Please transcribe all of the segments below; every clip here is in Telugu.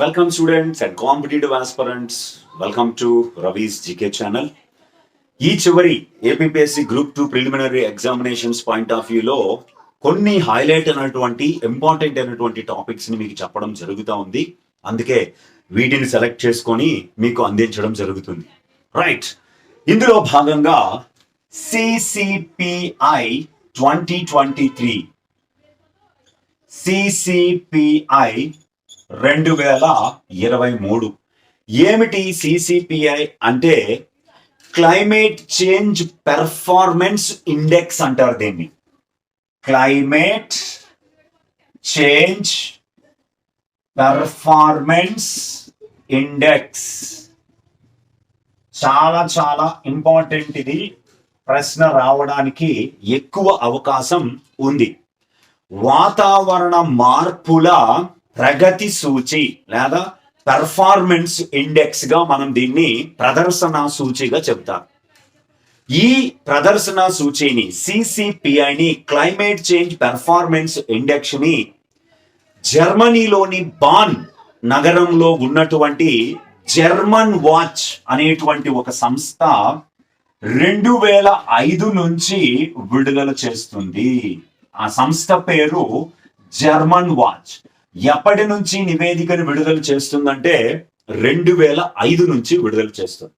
Welcome students and competitive aspirants welcome to Ravi's GK channel ఈ చివరి APSC group two preliminary examinations point of వ్యూలో కొన్ని హైలైట్ అయినటువంటి ఇంపార్టెంట్ అయినటువంటి టాపిక్స్ని మీకు చెప్పడం జరుగుతూ ఉంది. అందుకే వీటిని సెలెక్ట్ చేసుకొని మీకు అందించడం జరుగుతుంది. రైట్ ఇందులో భాగంగా CCPI twenty twenty three CCPI రెండు వేల ఇరవై మూడు. ఏమిటి సిసిపిఐ అంటే క్లైమేట్ చేంజ్ పెర్ఫార్మెన్స్ ఇండెక్స్ అంటారు దీన్ని. క్లైమేట్ చేంజ్ పెర్ఫార్మెన్స్ ఇండెక్స్ చాలా చాలా ఇంపార్టెంట్ ఇది. ప్రశ్న రావడానికి ఎక్కువ అవకాశం ఉంది. వాతావరణ మార్పుల ప్రగతి సూచి లేదా పెర్ఫార్మెన్స్ ఇండెక్స్గా మనం దీన్ని ప్రదర్శన సూచిగా చెప్తాం. ఈ ప్రదర్శన సూచిని సిసిపిఐని క్లైమేట్ చేంజ్ పెర్ఫార్మెన్స్ ఇండెక్స్ని జర్మనీలోని బాన్ నగరంలో ఉన్నటువంటి జర్మన్ వాచ్ అనేటువంటి ఒక సంస్థ రెండు వేల ఐదు నుంచి విడుదల చేస్తుంది. ఆ సంస్థ పేరు జర్మన్ వాచ్. ఎప్పటి నుంచి నివేదికను విడుదల చేస్తుందంటే రెండు వేల ఐదు నుంచి విడుదల చేస్తుంది.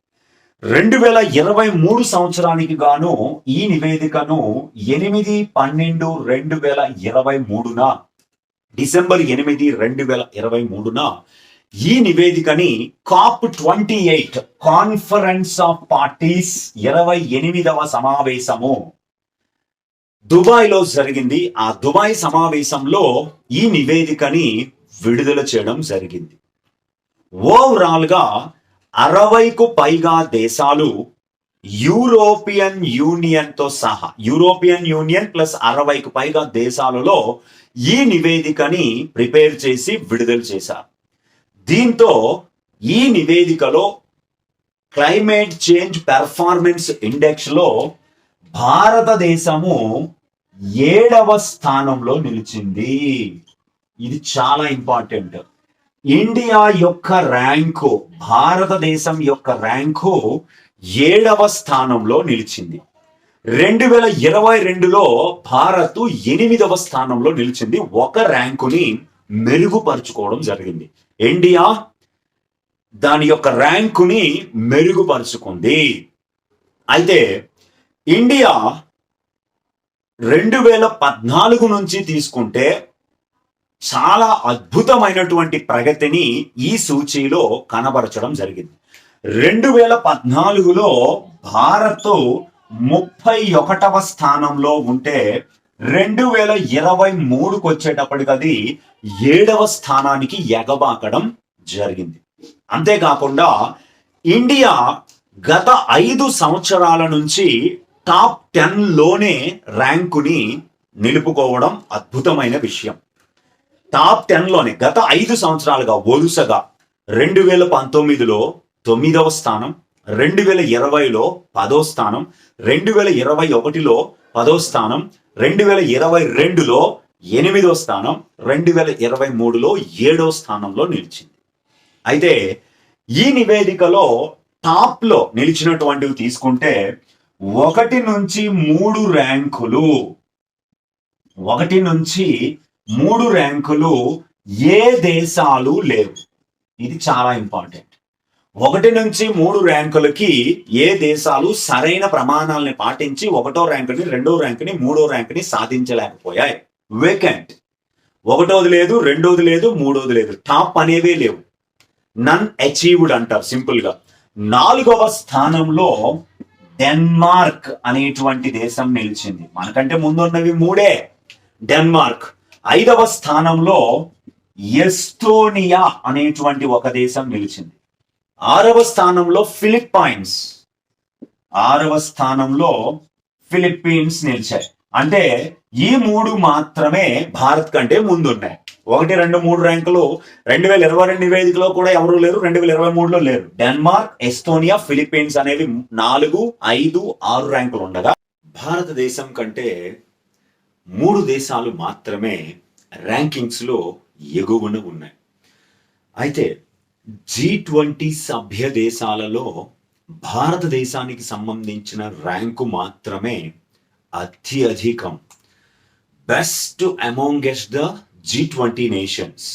రెండు వేల ఇరవై మూడు సంవత్సరానికి గాను ఈ నివేదికను ఎనిమిది పన్నెండు రెండు వేల ఇరవై మూడున డిసెంబర్ ఎనిమిది రెండు వేల ఇరవై మూడున ఈ నివేదికని COP twenty eight conference of parties ఇరవై ఎనిమిదవ సమావేశము దుబాయ్లో జరిగింది. ఆ దుబాయ్ సమావేశంలో ఈ నివేదికని విడుదల చేయడం జరిగింది. ఓవరాల్గా అరవైకు పైగా దేశాలు యూరోపియన్ యూనియన్తో సహా యూరోపియన్ యూనియన్ ప్లస్ అరవైకు పైగా దేశాలలో ఈ నివేదికని ప్రిపేర్ చేసి విడుదల చేశారు. దీంతో ఈ నివేదికలో క్లైమేట్ చేంజ్ పెర్ఫార్మెన్స్ ఇండెక్స్లో భారతదేశము ఏడవ స్థానంలో నిలిచింది. ఇది చాలా ఇంపార్టెంట్. ఇండియా యొక్క ర్యాంకు భారతదేశం యొక్క ర్యాంకు ఏడవ స్థానంలో నిలిచింది. రెండు వేల ఇరవై రెండులో భారత్ ఎనిమిదవ స్థానంలో నిలిచింది. ఒక ర్యాంకుని మెరుగుపరుచుకోవడం జరిగింది. ఇండియా దాని యొక్క ర్యాంకుని మెరుగుపరుచుకుంది. అయితే ఇండియా రెండు వేల పద్నాలుగు నుంచి తీసుకుంటే చాలా అద్భుతమైనటువంటి ప్రగతిని ఈ సూచీలో కనబరచడం జరిగింది. రెండు వేల పద్నాలుగులో భారత్ ముప్పై ఒకటవ స్థానంలో ఉంటే రెండు వేల ఇరవై మూడుకు వచ్చేటప్పటికి అది ఏడవ స్థానానికి ఎగబాకడం జరిగింది. అంతేకాకుండా ఇండియా గత ఐదు సంవత్సరాల నుంచి టాప్ టెన్లోనే ర్యాంకుని నిలుపుకోవడం అద్భుతమైన విషయం. టాప్ టెన్లోనే గత ఐదు సంవత్సరాలుగా వరుసగా రెండు వేల పంతొమ్మిదిలో తొమ్మిదవ స్థానం రెండు వేల ఇరవైలో పదో స్థానం రెండు వేల ఇరవై ఒకటిలో పదో స్థానం రెండు వేల ఇరవై రెండులో ఎనిమిదో స్థానం రెండు వేల ఇరవై మూడులో ఏడో స్థానంలో నిలిచింది. అయితే ఈ నివేదికలో టాప్లో నిలిచినటువంటివి తీసుకుంటే ఒకటి నుంచి మూడు ర్యాంకులు. ఒకటి నుంచి మూడు ర్యాంకులు ఏ దేశాలు లేవు. ఇది చాలా ఇంపార్టెంట్. ఒకటి నుంచి మూడు ర్యాంకులకి ఏ దేశాలు సరైన ప్రమాణాలని పాటించి ఒకటో ర్యాంకుని రెండో ర్యాంకుని మూడో ర్యాంకుని సాధించలేకపోయాయి. వేకెంట్ ఒకటోది లేదు రెండోది లేదు మూడోది లేదు. టాప్ అనేవే లేవు. నన్ అచీవ్డ్ అంటారు సింపుల్గా. నాలుగవ స్థానంలో డెన్మార్క్ అనేటువంటి దేశం నిలిచింది. మనకంటే ముందున్నవి మూడే. డెన్మార్క్. ఐదవ స్థానంలో ఎస్టోనియా అనేటువంటి ఒక దేశం నిలిచింది. ఆరవ స్థానంలో ఫిలిప్పైన్స్. ఆరవ స్థానంలో ఫిలిప్పీన్స్ నిలిచాయి. అంటే ఈ మూడు మాత్రమే భారత్ కంటే ముందున్నాయి. ఒకటి రెండు మూడు ర్యాంకులు రెండు వేల ఇరవై రెండు నివేదికలో కూడా ఎవరు లేరు రెండు వేల ఇరవై మూడులో లేరు. డెన్మార్క్ ఎస్తోనియా ఫిలిప్పీన్స్ అనేవి నాలుగు ఐదు ఆరు ర్యాంకులు ఉండగా భారతదేశం కంటే మూడు దేశాలు మాత్రమే ర్యాంకింగ్స్లో ఎగువన ఉన్నాయి. అయితే జీ ట్వంటీ సభ్య దేశాలలో భారతదేశానికి సంబంధించిన ర్యాంకు మాత్రమే అత్యధికం. Best amongst the G twenty nations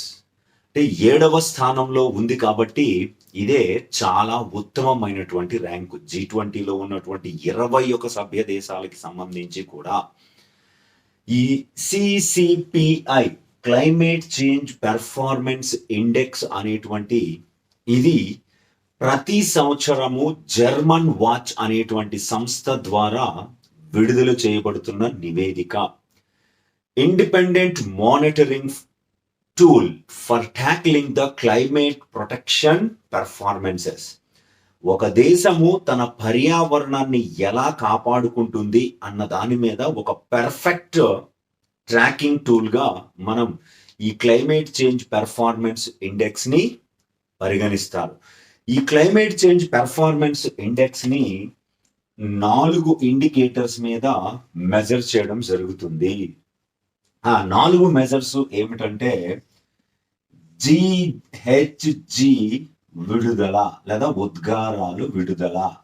అంటే ఏడవ స్థానంలో ఉంది కాబట్టి ఇదే చాలా ఉత్తమమైనటువంటి ర్యాంకు. జీ ట్వంటీలో ఉన్నటువంటి ఇరవై ఒక సభ్య దేశాలకి సంబంధించి కూడా ఈ CCPI climate change performance index అనేటువంటి ఇది ప్రతి సంవత్సరము జర్మన్ వాచ్ అనేటువంటి సంస్థ ద్వారా విడుదల చేయబడుతున్న నివేదిక. Independent monitoring tool for tackling the climate protection performances ఒక దేశము తన పర్యావరణాన్ని ఎలా కాపాడుకుంటుంది అన్న దాని మీద ఒక పెర్ఫెక్ట్ ట్రాకింగ్ టూల్గా మనం ఈ క్లైమేట్ చేంజ్ పెర్ఫార్మెన్స్ ఇండెక్స్ని పరిగణిస్తారు. ఈ క్లైమేట్ చేంజ్ పెర్ఫార్మెన్స్ ఇండెక్స్ని నాలుగు ఇండికేటర్స్ మీద మెజర్ చేయడం జరుగుతుంది. ఆ నాలుగు మెజర్స్ ఏమిటంటే జిహెచ్జి విడుదల లేదా ఉద్గారాలు విడుదల.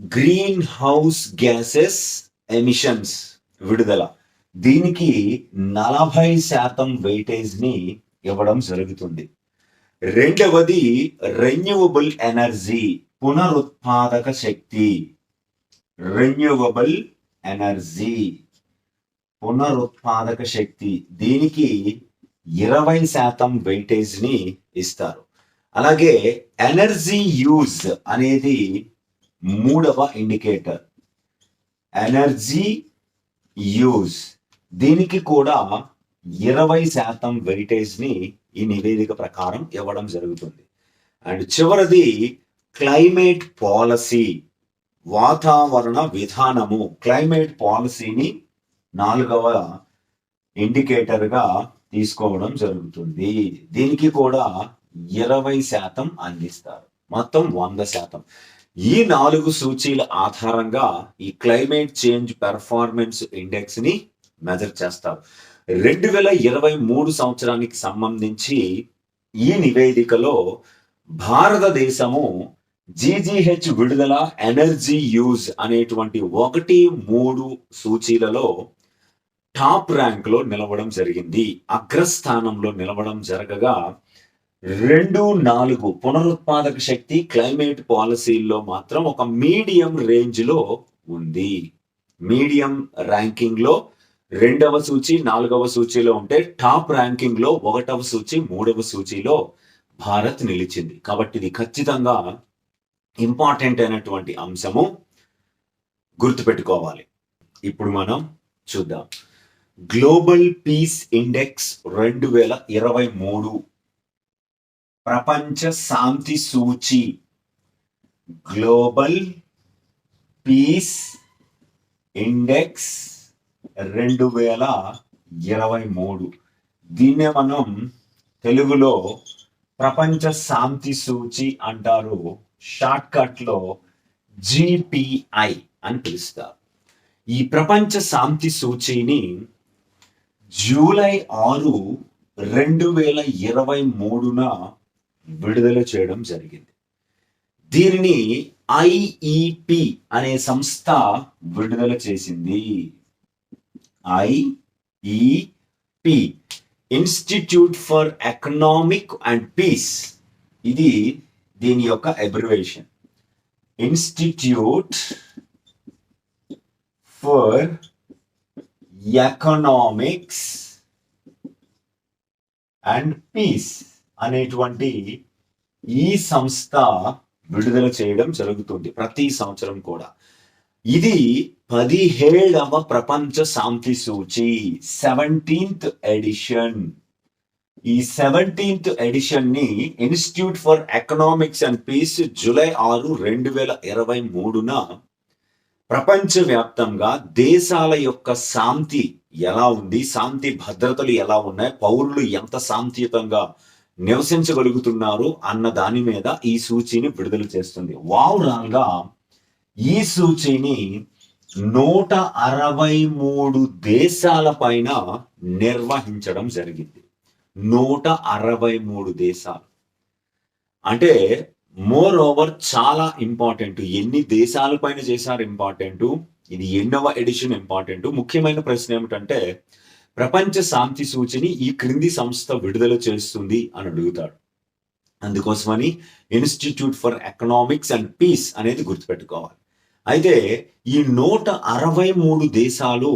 గ్రీన్ హౌస్ గ్యాసెస్ ఎమిషన్స్ విడుదల. దీనికి నలభై శాతం వెయిటేజ్ని ఇవ్వడం జరుగుతుంది. రెండవది రెన్యూవబుల్ ఎనర్జీ పునరుత్పాదక శక్తి. రెన్యూవబుల్ ఎనర్జీ పునరుత్పాదక శక్తి దీనికి ఇరవై శాతం వెయిటేజ్ని ఇస్తారు. అలాగే ఎనర్జీ యూజ్ అనేది మూడవ ఇండికేటర్. ఎనర్జీ యూజ్ దీనికి కూడా ఇరవై శాతం వెయిటేజ్ని ఈ నివేదిక ప్రకారం ఇవ్వడం జరుగుతుంది. అండ్ చివరిది క్లైమేట్ పాలసీ వాతావరణ విధానము. క్లైమేట్ పాలసీని నాలుగవ ఇండికేటర్గా తీసుకోవడం జరుగుతుంది. దీనికి కూడా ఇరవై శాతం అందిస్తారు. మొత్తం వంద శాతం. ఈ నాలుగు సూచీల ఆధారంగా ఈ క్లైమేట్ చేంజ్ పెర్ఫార్మెన్స్ ఇండెక్స్ని మెజర్ చేస్తారు. రెండు వేల ఇరవై మూడు సంవత్సరానికి సంబంధించి ఈ నివేదికలో భారతదేశము జీజీహెచ్ విడుదల ఎనర్జీ యూజ్ అనేటువంటి ఒకటి మూడు సూచీలలో టాప్ ర్యాంక్లో నిలవడం జరిగింది. అగ్రస్థానంలో నిలవడం జరగగా రెండు నాలుగు పునరుత్పాదక శక్తి క్లైమేట్ పాలసీల్లో మాత్రం ఒక మీడియం రేంజ్లో ఉంది. మీడియం ర్యాంకింగ్లో రెండవ సూచి నాలుగవ సూచిలో ఉంటే టాప్ ర్యాంకింగ్లో ఒకటవ సూచి మూడవ సూచిలో భారత్ నిలిచింది. కాబట్టి ఇది ఖచ్చితంగా ఇంపార్టెంట్ అయినటువంటి అంశము గుర్తుపెట్టుకోవాలి. ఇప్పుడు మనం చూద్దాం. గ్లోబల్ పీస్ ఇండెక్స్ రెండు వేల ఇరవై మూడు. ప్రపంచ శాంతి సూచి. గ్లోబల్ పీస్ ఇండెక్స్ రెండు వేల ఇరవై మూడు. దీన్నే మనం తెలుగులో ప్రపంచ శాంతి సూచి అంటారు. షార్ట్కట్లో జీపీఐ జిపిఐ అని పిలుస్తారు. ఈ ప్రపంచ శాంతి సూచిని జూలై ఆరు రెండు వేల ఇరవై మూడున విడుదల చేయడం జరిగింది. దీనిని ఐఈపి అనే సంస్థ విడుదల చేసింది. IEP institute for economic and peace ఇది దీని యొక్క abbreviation institute for economics and peace అనేటువంటి ఈ సంస్థ విడుదల చేయడం జరుగుతుంది ప్రతి సంవత్సరం కూడా. ఇది పదిహేడవ ప్రపంచ శాంతి సూచి సెవెంటీన్త్ ఎడిషన్ ఈ seventeenth ఎడిషన్ని institute for economics and peace July ఆరు రెండు వేల ఇరవై మూడున ప్రపంచవ్యాప్తంగా దేశాల యొక్క శాంతి ఎలా ఉంది? శాంతి భద్రతలు ఎలా ఉన్నాయి? పౌరులు ఎంత శాంతియుతంగా నివసించగలుగుతున్నారు అన్న దాని మీద ఈ సూచిని విడుదల చేస్తుంది. ఓవరాల్ ఈ సూచిని నూట అరవై మూడు దేశాల పైన నిర్వహించడం జరిగింది. నూట అరవై మూడు దేశాలు. అంటే మోర్ ఓవర్ చాలా ఇంపార్టెంట్ ఎన్ని దేశాల పైన చేశారు ఇంపార్టెంట్ ఇది ఎన్నవ ఎడిషన్ ఇంపార్టెంట్ ముఖ్యమైన ప్రశ్న ఏమిటంటే ప్రపంచ శాంతి సూచిని ఈ క్రింది సంస్థ విడుదల చేస్తుంది అని అడుగుతాడు. అందుకోసమని institute for economics and peace అనేది గుర్తుపెట్టుకోవాలి. అయితే ఈ నూట అరవై మూడు దేశాలు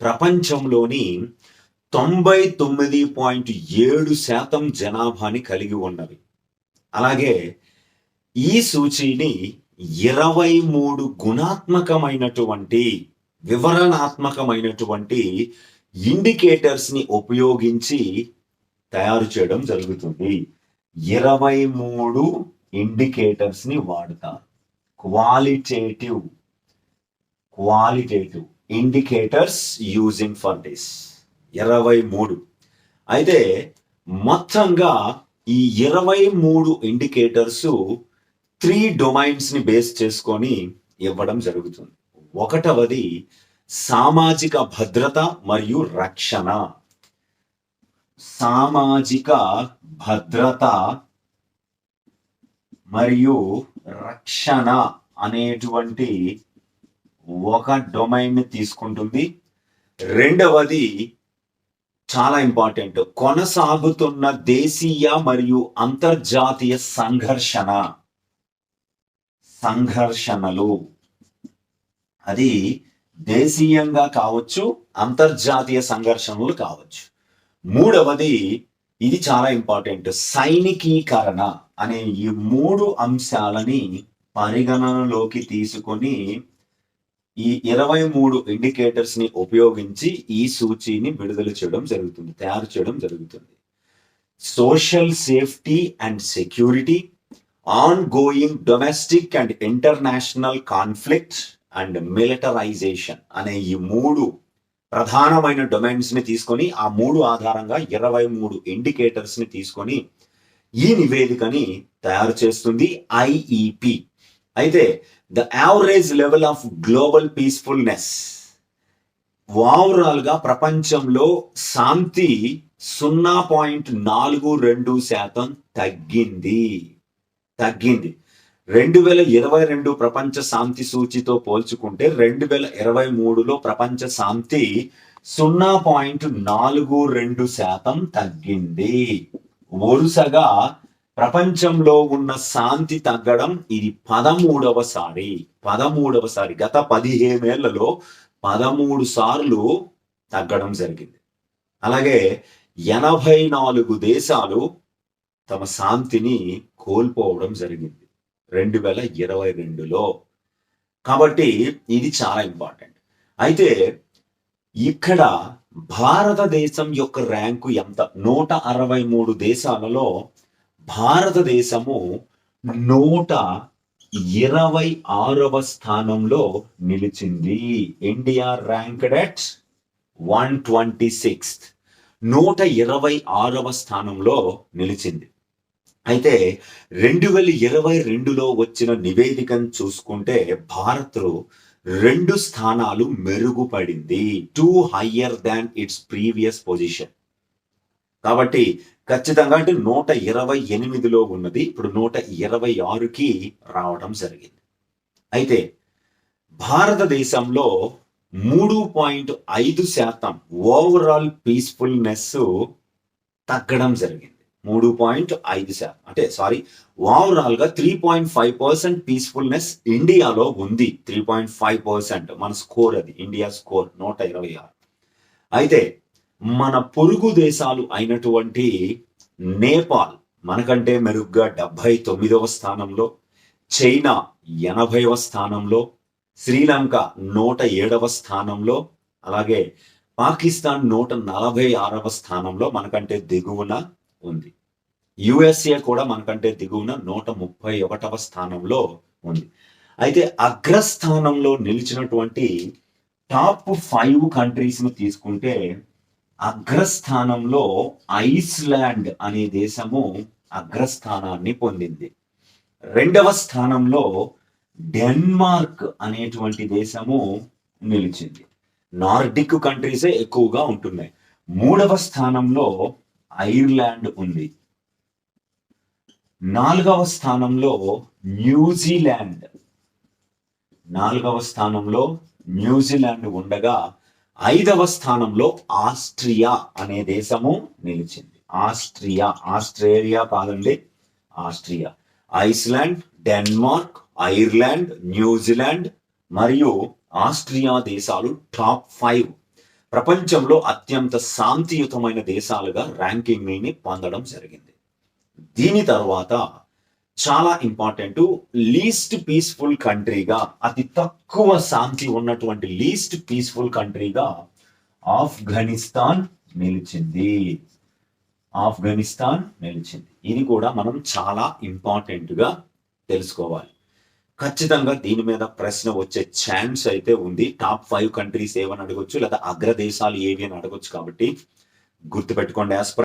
ప్రపంచంలోని తొంభై తొమ్మిది పాయింట్ ఏడు శాతం జనాభాని కలిగి ఉన్నవి. అలాగే ఈ సూచీని ఇరవై మూడు గుణాత్మకమైనటువంటి వివరణాత్మకమైనటువంటి ఇండికేటర్స్ని ఉపయోగించి తయారు చేయడం జరుగుతుంది. ఇరవై మూడు ఇండికేటర్స్ని వాడతారు. Qualitative qualitative indicators using for this. ఇరవై మూడు. అయితే మొత్తంగా ఈ ఇరవై మూడు ఇండికేటర్స్ త్రీ డొమైన్స్ని బేస్ చేసుకొని ఇవ్వడం జరుగుతుంది. ఒకటవది సామాజిక భద్రత మరియు రక్షణ. సామాజిక భద్రత మరియు రక్షణ అనేటువంటి ఒక డొమైన్ తీసుకుంటుంది. రెండవది చాలా ఇంపార్టెంట్ కొనసాగుతున్న దేశీయ మరియు అంతర్జాతీయ సంఘర్షణ. సంఘర్షణలు. అది దేశీయంగా కావచ్చు అంతర్జాతీయ సంఘర్షణలు కావచ్చు. మూడవది ఇది చాలా ఇంపార్టెంట్ సైనికీకరణ అనే ఈ మూడు అంశాలని పరిగణనలోకి తీసుకొని ఈ ఇరవై మూడు ఇండికేటర్స్ని ఉపయోగించి ఈ సూచీని విడుదల చేయడం జరుగుతుంది తయారు చేయడం జరుగుతుంది. Social safety and security ongoing domestic and international conflict and militarization అనే ఈ మూడు ప్రధానమైన డొమైన్స్ని తీసుకొని ఆ మూడు ఆధారంగా ఇరవై మూడు ఇండికేటర్స్ని తీసుకొని ఈ నివేదికని తయారు చేస్తుంది ఐఈపి. అయితే the average level of global peacefulness ఓవరాల్గా ప్రపంచంలో శాంతి సున్నా పాయింట్ నాలుగు రెండు శాతం తగ్గింది. తగ్గింది. రెండు వేల ఇరవై రెండు ప్రపంచ శాంతి సూచితో పోల్చుకుంటే రెండు వేల ఇరవై మూడులో ప్రపంచ శాంతి సున్నా పాయింట్ నాలుగు రెండు శాతం తగ్గింది. వరుసగా ప్రపంచంలో ఉన్న శాంతి తగ్గడం ఇది పదమూడవసారి పదమూడవసారి గత పదిహేనేళ్ళలో పదమూడు సార్లు తగ్గడం జరిగింది. అలాగే ఎనభై నాలుగు దేశాలు తమ శాంతిని కోల్పోవడం జరిగింది. రెండు వేల ఇరవై రెండులో. కాబట్టి ఇది చాలా ఇంపార్టెంట్. అయితే ఇక్కడ భారతదేశం యొక్క ర్యాంకు ఎంత? నూట అరవై మూడు దేశాలలో భారతదేశము నూట ఇరవై ఆరవ స్థానంలో నిలిచింది. India ranked at one twenty sixth. నూట ఇరవై ఆరవ స్థానంలో నిలిచింది. అయితే రెండు వేల ఇరవై రెండులో వచ్చిన నివేదికను చూసుకుంటే భారత్ రెండు స్థానాలు మెరుగుపడింది. Two higher than its previous position కాబట్టి ఖచ్చితంగా అంటే నూట ఇరవై ఎనిమిదిలో ఉన్నది. ఇప్పుడు నూట ఇరవై ఆరుకి రావడం జరిగింది. అయితే భారతదేశంలో మూడు పాయింట్ ఐదు శాతం ఓవరాల్ పీస్ఫుల్నెస్ తగ్గడం జరిగింది. మూడు పాయింట్ ఐదు శాతం. అంటే సారీ ఓవరాల్గా three point five percent peacefulness ఇండియాలో ఉంది. త్రీ పాయింట్ ఫైవ్ పర్సెంట్ మన స్కోర్ అది ఇండియా స్కోర్ నూట ఇరవై ఆరు. అయితే మన పొరుగు దేశాలు అయినటువంటి నేపాల్ మనకంటే మెరుగ్గా డెబ్బై తొమ్మిదవ స్థానంలో చైనా ఎనభైవ స్థానంలో శ్రీలంక నూట ఏడవ స్థానంలో అలాగే పాకిస్తాన్ నూట నలభై ఆరవ స్థానంలో మనకంటే దిగువన ఉంది. యుఎస్ఏ కూడా మనకంటే దిగువన నూట ముప్పై ఒకటవ స్థానంలో ఉంది. అయితే అగ్రస్థానంలో నిలిచినటువంటి టాప్ ఫైవ్ కంట్రీస్ను తీసుకుంటే అగ్రస్థానంలో ఐస్లాండ్ అనే దేశము అగ్రస్థానాన్ని పొందింది. రెండవ స్థానంలో డెన్మార్క్ అనేటువంటి దేశము నిలిచింది. నార్డిక్ కంట్రీసే ఎక్కువగా ఉంటున్నాయి. మూడవ స్థానంలో ఐర్లాండ్ ఉంది. నాలుగవ స్థానంలో న్యూజిలాండ్. నాలుగవ స్థానంలో న్యూజిలాండ్ ఉండగా ఐదవ స్థానంలో ఆస్ట్రియా అనే దేశము నిలిచింది. ఆస్ట్రియా ఆస్ట్రేలియా కాదండి Austria. Iceland Denmark Ireland New Zealand మరియు ఆస్ట్రియా దేశాలు టాప్ ఫైవ్ ప్రపంచంలో అత్యంత శాంతియుతమైన దేశాలుగా ర్యాంకింగ్ని పొందడం జరిగింది. దీని తర్వాత చాలా ఇంపార్టెంట్ లీస్ట్ పీస్ఫుల్ కంట్రీగా అతి తక్కువ శాంతి ఉన్నటువంటి లీస్ట్ పీస్ఫుల్ కంట్రీగా ఆఫ్ఘనిస్తాన్ నిలిచింది. ఆఫ్ఘనిస్తాన్ నిలిచింది. ఇది కూడా మనం చాలా ఇంపార్టెంట్గా తెలుసుకోవాలి. ఖచ్చితంగా దీని మీద ప్రశ్న వచ్చే ఛాన్స్ అయితే ఉంది. టాప్ ఫైవ్ కంట్రీస్ ఏవని అడగొచ్చు? లేదా అగ్రదేశాలు ఏవి అని అడగొచ్చు కాబట్టి గుర్తుపెట్టుకోండి. యాజ్